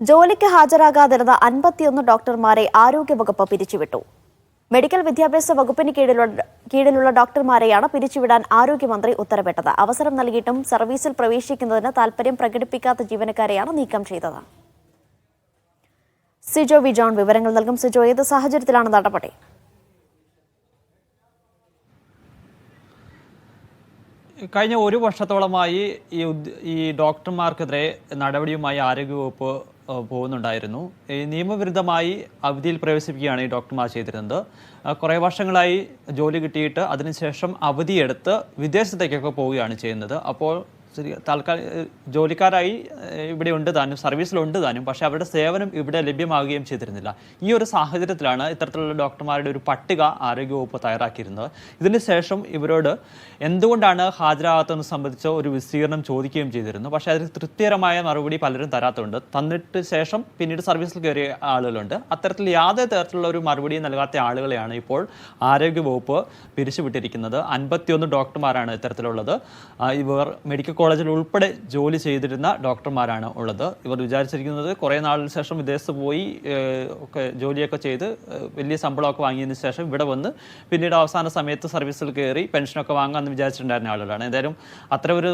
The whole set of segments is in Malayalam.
ജോലിക്ക് ഹാജരാകാതിരുന്ന അൻപത്തിയൊന്ന് ഡോക്ടർമാരെ ആരോഗ്യവകുപ്പ് പിരിച്ചുവിട്ടു. മെഡിക്കൽ വിദ്യാഭ്യാസ വകുപ്പിന് കീഴിലുള്ള കീഴിലുള്ള ഡോക്ടർമാരെയാണ് പിരിച്ചുവിടാൻ ആരോഗ്യമന്ത്രി ഉത്തരവിട്ടത്. അവസരം നൽകിയിട്ടും സർവീസിൽ പ്രവേശിക്കുന്നതിന് താൽപര്യം പ്രകടിപ്പിക്കാത്ത ജീവനക്കാരെയാണ് നീക്കം ചെയ്തത്. സിജോ വിജോൺ വിവരങ്ങൾ നൽകും. സിജോ ഏത് സാഹചര്യത്തിലാണ് നടപടി? കഴിഞ്ഞ ഒരു വർഷത്തോളമായി ഈ ഈ ഡോക്ടർമാർക്കെതിരെ നടപടിയുമായി ആരോഗ്യവകുപ്പ് പോകുന്നുണ്ടായിരുന്നു. നിയമവിരുദ്ധമായി അവധിയിൽ പ്രവേശിപ്പിക്കുകയാണ് ഈ ഡോക്ടർമാർ ചെയ്തിരുന്നത്. കുറേ വർഷങ്ങളായി ജോലി കിട്ടിയിട്ട് അതിനുശേഷം അവധിയെടുത്ത് വിദേശത്തേക്കൊക്കെ പോവുകയാണ് ചെയ്യുന്നത്. അപ്പോൾ ശരി, താൽക്കാലിക ജോലിക്കാരായി ഇവിടെ ഉണ്ട് താനും സർവീസിലുണ്ട് താനും പക്ഷേ അവരുടെ സേവനം ഇവിടെ ലഭ്യമാകുകയും ചെയ്തിരുന്നില്ല. ഈ ഒരു സാഹചര്യത്തിലാണ് ഇത്തരത്തിലുള്ള ഡോക്ടർമാരുടെ ഒരു പട്ടിക ആരോഗ്യവകുപ്പ് തയ്യാറാക്കിയിരുന്നത്. ഇതിന് ശേഷം ഇവരോട് എന്തുകൊണ്ടാണ് ഹാജരാകാത്തതെന്ന് സംബന്ധിച്ച് ഒരു വിസ്തീർണം ചോദിക്കുകയും ചെയ്തിരുന്നു. പക്ഷേ അതിന് തൃപ്തികരമായ മറുപടി പലരും തരാത്തതുണ്ട് തന്നിട്ട് ശേഷം പിന്നീട് സർവീസിൽ കയറിയ ആളുകളുണ്ട്. അത്തരത്തിൽ യാതൊരു തരത്തിലുള്ള ഒരു മറുപടിയും നൽകാത്ത ആളുകളെയാണ് ഇപ്പോൾ ആരോഗ്യവകുപ്പ് പിരിച്ചുവിട്ടിരിക്കുന്നത്. അൻപത്തിയൊന്ന് ഡോക്ടർമാരാണ് ഇത്തരത്തിലുള്ളത്. ഇവർ മെഡിക്കൽ കോളേജിൽ ഉൾപ്പെടെ ജോലി ചെയ്തിരുന്ന ഡോക്ടർമാരാണ് ഉള്ളത്. ഇവർ വിചാരിച്ചിരിക്കുന്നത് കുറേ നാളിന് ശേഷം വിദേശത്ത് പോയി ഒക്കെ ജോലിയൊക്കെ ചെയ്ത് വലിയ ശമ്പളമൊക്കെ വാങ്ങിയതിന് ശേഷം ഇവിടെ വന്ന് പിന്നീട് അവസാന സമയത്ത് സർവീസിൽ കയറി പെൻഷനൊക്കെ വാങ്ങാമെന്ന് വിചാരിച്ചിട്ടുണ്ടായിരുന്ന ആളുകളാണ്. എന്തായാലും അത്തരം ഒരു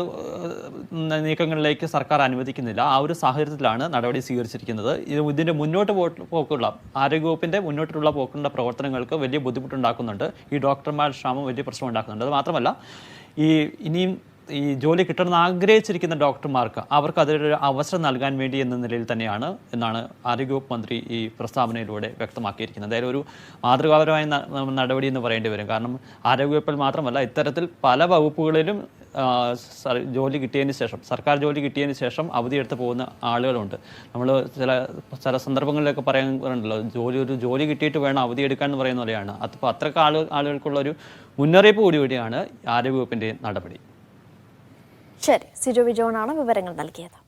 നീക്കങ്ങളിലേക്ക് സർക്കാർ അനുവദിക്കുന്നില്ല. ആ ഒരു സാഹചര്യത്തിലാണ് നടപടി സ്വീകരിച്ചിരിക്കുന്നത്. ഇത് ഇതിന്റെ മുന്നോട്ട് പോക്കുള്ള ആരോഗ്യവകുപ്പിന്റെ മുന്നോട്ടുള്ള പോക്കുള്ള പ്രവർത്തനങ്ങൾക്ക് വലിയ ബുദ്ധിമുട്ടുണ്ടാക്കുന്നുണ്ട്. ഈ ഡോക്ടർമാരുടെ ക്ഷാമം വലിയ പ്രശ്നം ഉണ്ടാക്കുന്നുണ്ട് അത് മാത്രമല്ല ഈ ഇനിയും ഈ ജോലി കിട്ടണമെന്ന് ആഗ്രഹിച്ചിരിക്കുന്ന ഡോക്ടർമാർക്ക് അവർക്ക് അതിലൊരു അവസരം നൽകാൻ വേണ്ടി എന്ന നിലയിൽ തന്നെയാണ് എന്നാണ് ആരോഗ്യവകുപ്പ് മന്ത്രി ഈ പ്രസ്താവനയിലൂടെ വ്യക്തമാക്കിയിരിക്കുന്നത്. അതായത് ഒരു മാതൃകാപരമായ നടപടി എന്ന് പറയേണ്ടി വരും. കാരണം ആരോഗ്യവകുപ്പിൽ മാത്രമല്ല ഇത്തരത്തിൽ പല വകുപ്പുകളിലും ജോലി കിട്ടിയതിന് ശേഷം സർക്കാർ ജോലി കിട്ടിയതിന് ശേഷം അവധിയെടുത്ത് പോകുന്ന ആളുകളുണ്ട്. നമ്മൾ ചില ചില സന്ദർഭങ്ങളിലൊക്കെ പറയാറുണ്ടല്ലോ ജോലി ഒരു ജോലി കിട്ടിയിട്ട് വേണം അവധി എടുക്കാൻ എന്ന് പറയുന്ന പോലെയാണ്. അപ്പോൾ അത്രയ്ക്ക് ആളുകൾ ആളുകൾക്കുള്ള ഒരു മുന്നറിയിപ്പ് കൂടി കൂടിയാണ് ആരോഗ്യവകുപ്പിന്റെ നടപടി. ശരി സിജോ വിജോണാണ് വിവരങ്ങൾ നൽകിയത്.